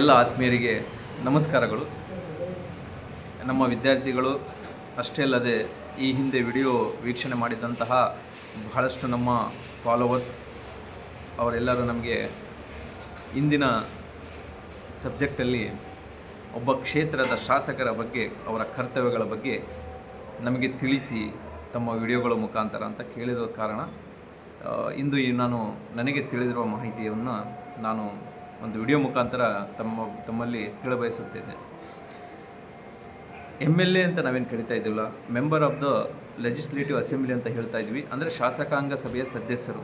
ಎಲ್ಲ ಆತ್ಮೀಯರಿಗೆ ನಮಸ್ಕಾರಗಳು. ನಮ್ಮ ವಿದ್ಯಾರ್ಥಿಗಳು ಅಷ್ಟೇ ಅಲ್ಲದೆ ಈ ಹಿಂದೆ ವಿಡಿಯೋ ವೀಕ್ಷಣೆ ಮಾಡಿದಂತಹ ಬಹಳಷ್ಟು ನಮ್ಮ ಫಾಲೋವರ್ಸ್ ಅವರೆಲ್ಲರೂ ನಮಗೆ ಇಂದಿನ ಸಬ್ಜೆಕ್ಟಲ್ಲಿ ಒಬ್ಬ ಕ್ಷೇತ್ರದ ಶಾಸಕರ ಬಗ್ಗೆ, ಅವರ ಕರ್ತವ್ಯಗಳ ಬಗ್ಗೆ ನಮಗೆ ತಿಳಿಸಿ ತಮ್ಮ ವಿಡಿಯೋಗಳ ಮುಖಾಂತರ ಅಂತ ಕೇಳಿರೋ ಕಾರಣ ಇಂದು ನಾನು ನನಗೆ ತಿಳಿದಿರುವ ಮಾಹಿತಿಯನ್ನು ನಾನು ಒಂದು ವಿಡಿಯೋ ಮುಖಾಂತರ ತಮ್ಮ ತಮ್ಮಲ್ಲಿ ತಿಳಬಯಸುತ್ತೇನೆ. ಎಂ ಎಲ್ ಎ ಅಂತ ನಾವೇನು ಕರಿತಾ ಇದ್ದೀವಲ್ಲ member of the legislative assembly ಅಂತ ಹೇಳ್ತಾ ಇದ್ವಿ. ಅಂದರೆ ಶಾಸಕಾಂಗ ಸಭೆಯ ಸದಸ್ಯರು.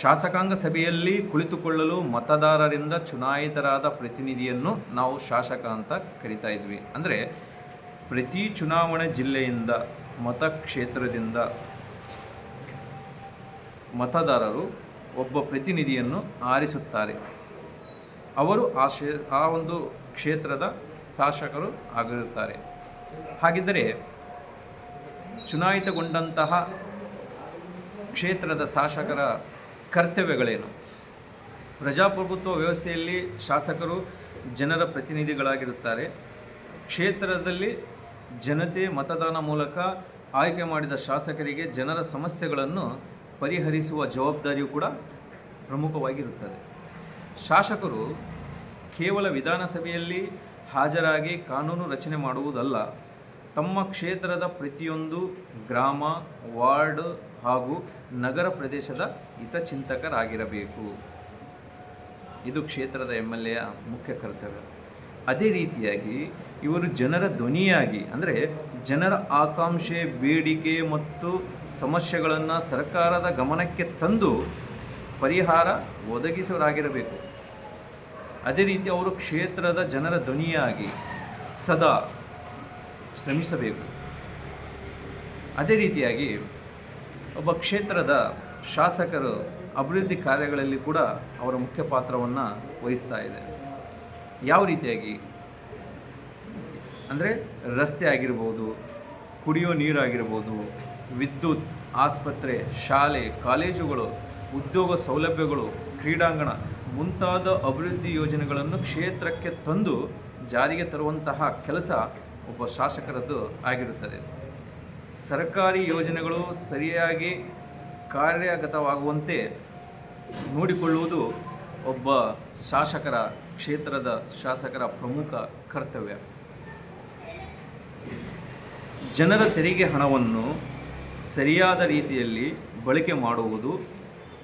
ಶಾಸಕಾಂಗ ಸಭೆಯಲ್ಲಿ ಕುಳಿತುಕೊಳ್ಳಲು ಮತದಾರರಿಂದ ಚುನಾಯಿತರಾದ ಪ್ರತಿನಿಧಿಯನ್ನು ನಾವು ಶಾಸಕ ಅಂತ ಕರಿತಾ ಇದ್ವಿ. ಅಂದರೆ ಪ್ರತಿ ಚುನಾವಣೆ ಜಿಲ್ಲೆಯಿಂದ ಮತಕ್ಷೇತ್ರದಿಂದ ಮತದಾರರು ಒಬ್ಬ ಪ್ರತಿನಿಧಿಯನ್ನು ಆರಿಸುತ್ತಾರೆ. ಅವರು ಆ ಶೇ, ಆ ಒಂದು ಕ್ಷೇತ್ರದ ಶಾಸಕರು ಆಗಿರುತ್ತಾರೆ. ಹಾಗಿದ್ದರೆ ಚುನಾಯಿತಗೊಂಡಂತಹ ಕ್ಷೇತ್ರದ ಶಾಸಕರ ಕರ್ತವ್ಯಗಳೇನು? ಪ್ರಜಾಪ್ರಭುತ್ವ ವ್ಯವಸ್ಥೆಯಲ್ಲಿ ಶಾಸಕರು ಜನರ ಪ್ರತಿನಿಧಿಗಳಾಗಿರುತ್ತಾರೆ. ಕ್ಷೇತ್ರದಲ್ಲಿ ಜನತೆ ಮತದಾನ ಮೂಲಕ ಆಯ್ಕೆ ಮಾಡಿದ ಶಾಸಕರಿಗೆ ಜನರ ಸಮಸ್ಯೆಗಳನ್ನು ಪರಿಹರಿಸುವ ಜವಾಬ್ದಾರಿಯು ಕೂಡ ಪ್ರಮುಖವಾಗಿರುತ್ತದೆ. ಶಾಸಕರು ಕೇವಲ ವಿಧಾನಸಭೆಯಲ್ಲಿ ಹಾಜರಾಗಿ ಕಾನೂನು ರಚನೆ ಮಾಡುವುದಲ್ಲ, ತಮ್ಮ ಕ್ಷೇತ್ರದ ಪ್ರತಿಯೊಂದು ಗ್ರಾಮ, ವಾರ್ಡ್ ಹಾಗೂ ನಗರ ಪ್ರದೇಶದ ಹಿತಚಿಂತಕರಾಗಿರಬೇಕು. ಇದು ಕ್ಷೇತ್ರದ ಎಂ ಎಲ್ ಎಯ ಮುಖ್ಯ ಕರ್ತವ್ಯ. ಅದೇ ರೀತಿಯಾಗಿ ಇವರು ಜನರ ಧ್ವನಿಯಾಗಿ, ಅಂದರೆ ಜನರ ಆಕಾಂಕ್ಷೆ, ಬೇಡಿಕೆ ಮತ್ತು ಸಮಸ್ಯೆಗಳನ್ನು ಸರ್ಕಾರದ ಗಮನಕ್ಕೆ ತಂದು ಪರಿಹಾರ ಒದಗಿಸೋರಾಗಿರಬೇಕು ಅದೇ ರೀತಿ ಅವರು ಕ್ಷೇತ್ರದ ಜನರ ಧ್ವನಿಯಾಗಿ ಸದಾ ಶ್ರಮಿಸಬೇಕು. ಅದೇ ರೀತಿಯಾಗಿ ಒಬ್ಬ ಕ್ಷೇತ್ರದ ಶಾಸಕರು ಅಭಿವೃದ್ಧಿ ಕಾರ್ಯಗಳಲ್ಲಿ ಕೂಡ ಅವರ ಮುಖ್ಯ ಪಾತ್ರವನ್ನು ವಹಿಸ್ತಾ ಇದೆ. ಯಾವ ರೀತಿಯಾಗಿ? ಅಂದರೆ ರಸ್ತೆ ಆಗಿರ್ಬೋದು, ಕುಡಿಯೋ ನೀರಾಗಿರ್ಬೋದು, ವಿದ್ಯುತ್, ಆಸ್ಪತ್ರೆ, ಶಾಲೆ, ಕಾಲೇಜುಗಳು ಉದ್ಯೋಗ ಸೌಲಭ್ಯಗಳು, ಕ್ರೀಡಾಂಗಣ ಮುಂತಾದ ಅಭಿವೃದ್ಧಿ ಯೋಜನೆಗಳನ್ನು ಕ್ಷೇತ್ರಕ್ಕೆ ತಂದು ಜಾರಿಗೆ ತರುವಂತಹ ಕೆಲಸ ಒಬ್ಬ ಶಾಸಕರದ್ದು ಆಗಿರುತ್ತದೆ. ಸರ್ಕಾರಿ ಯೋಜನೆಗಳು ಸರಿಯಾಗಿ ಕಾರ್ಯಗತವಾಗುವಂತೆ ನೋಡಿಕೊಳ್ಳುವುದು ಒಬ್ಬ ಶಾಸಕರ, ಕ್ಷೇತ್ರದ ಶಾಸಕರ ಪ್ರಮುಖ ಕರ್ತವ್ಯ. ಜನರ ತೆರಿಗೆ ಹಣವನ್ನು ಸರಿಯಾದ ರೀತಿಯಲ್ಲಿ ಬಳಕೆ ಮಾಡುವುದು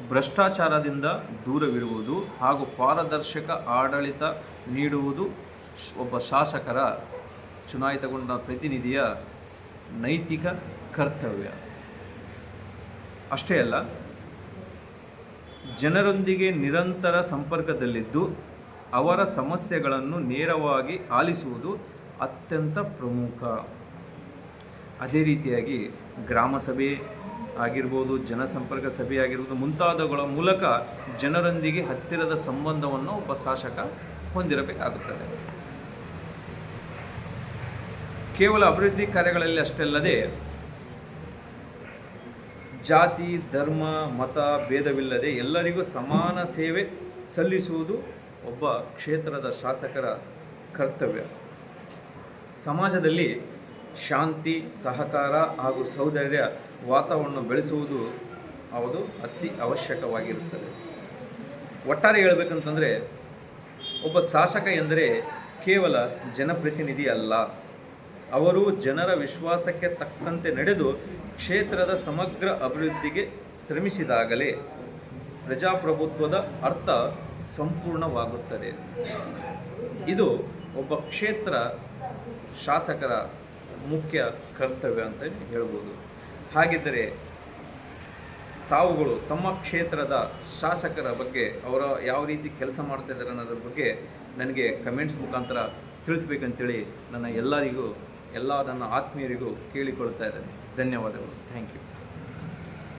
ಭ್ರಷ್ಟಾಚಾರದಿಂದ ದೂರವಿರುವುದು ಹಾಗೂ ಪಾರದರ್ಶಕ ಆಡಳಿತ ನೀಡುವುದು ಒಬ್ಬ ಶಾಸಕರ ಚುನಾಯಿತಗೊಂಡ ಪ್ರತಿನಿಧಿಯ ನೈತಿಕ ಕರ್ತವ್ಯ. ಅಷ್ಟೇ ಅಲ್ಲ, ಜನರೊಂದಿಗೆ ನಿರಂತರ ಸಂಪರ್ಕದಲ್ಲಿದ್ದು ಅವರ ಸಮಸ್ಯೆಗಳನ್ನು ನೇರವಾಗಿ ಆಲಿಸುವುದು ಅತ್ಯಂತ ಪ್ರಮುಖ. ಅದೇ ರೀತಿಯಾಗಿ ಗ್ರಾಮ ಸಭೆ ಆಗಿರ್ಬೋದು, ಜನಸಂಪರ್ಕ ಸಭೆ ಆಗಿರ್ಬೋದು ಮುಂತಾದವುಗಳ ಮೂಲಕ ಜನರೊಂದಿಗೆ ಹತ್ತಿರದ ಸಂಬಂಧವನ್ನು ಒಬ್ಬ ಶಾಸಕ ಹೊಂದಿರಬೇಕಾಗುತ್ತದೆ. ಕೇವಲ ಅಭಿವೃದ್ಧಿ ಕಾರ್ಯಗಳಲ್ಲಿ ಅಷ್ಟಲ್ಲದೆ, ಜಾತಿ, ಧರ್ಮ, ಮತ, ಭೇದವಿಲ್ಲದೆ ಎಲ್ಲರಿಗೂ ಸಮಾನ ಸೇವೆ ಸಲ್ಲಿಸುವುದು ಒಬ್ಬ ಕ್ಷೇತ್ರದ ಶಾಸಕರ ಕರ್ತವ್ಯ. ಸಮಾಜದಲ್ಲಿ ಶಾಂತಿ, ಸಹಕಾರ ಹಾಗೂ ಸೌಂದರ್ಯ ವಾತಾವರಣ ಬೆಳೆಸುವುದು ಅದು ಅತಿ ಅವಶ್ಯಕವಾಗಿರುತ್ತದೆ. ಒಟ್ಟಾರೆ ಹೇಳಬೇಕಂತಂದರೆ, ಒಬ್ಬ ಶಾಸಕ ಎಂದರೆ ಕೇವಲ ಜನಪ್ರತಿನಿಧಿ ಅಲ್ಲ. ಅವರು ಜನರ ವಿಶ್ವಾಸಕ್ಕೆ ತಕ್ಕಂತೆ ನಡೆದು ಕ್ಷೇತ್ರದ ಸಮಗ್ರ ಅಭಿವೃದ್ಧಿಗೆ ಶ್ರಮಿಸಿದಾಗಲೇ ಪ್ರಜಾಪ್ರಭುತ್ವದ ಅರ್ಥ ಸಂಪೂರ್ಣವಾಗುತ್ತದೆ. ಇದು ಒಬ್ಬ ಕ್ಷೇತ್ರ ಶಾಸಕರ ಮುಖ್ಯ ಕರ್ತವ್ಯ ಅಂತ ಹೇಳ್ಬೋದು. ಹಾಗಿದ್ದರೆ ತಾವುಗಳು ತಮ್ಮ ಕ್ಷೇತ್ರದ ಶಾಸಕರ ಬಗ್ಗೆ ಅವರ ಯಾವ ರೀತಿ ಕೆಲಸ ಮಾಡ್ತಾ ಇದ್ದಾರೆ ಅನ್ನೋದ್ರ ಬಗ್ಗೆ ನನಗೆ ಕಮೆಂಟ್ಸ್ ಮುಖಾಂತರ ತಿಳಿಸ್ಬೇಕಂತೇಳಿ ನನ್ನ ಎಲ್ಲರಿಗೂ, ಎಲ್ಲ ನನ್ನ ಆತ್ಮೀಯರಿಗೂ ಕೇಳಿಕೊಳ್ತಾ ಇದ್ದೇನೆ. ಧನ್ಯವಾದಗಳು. Thank you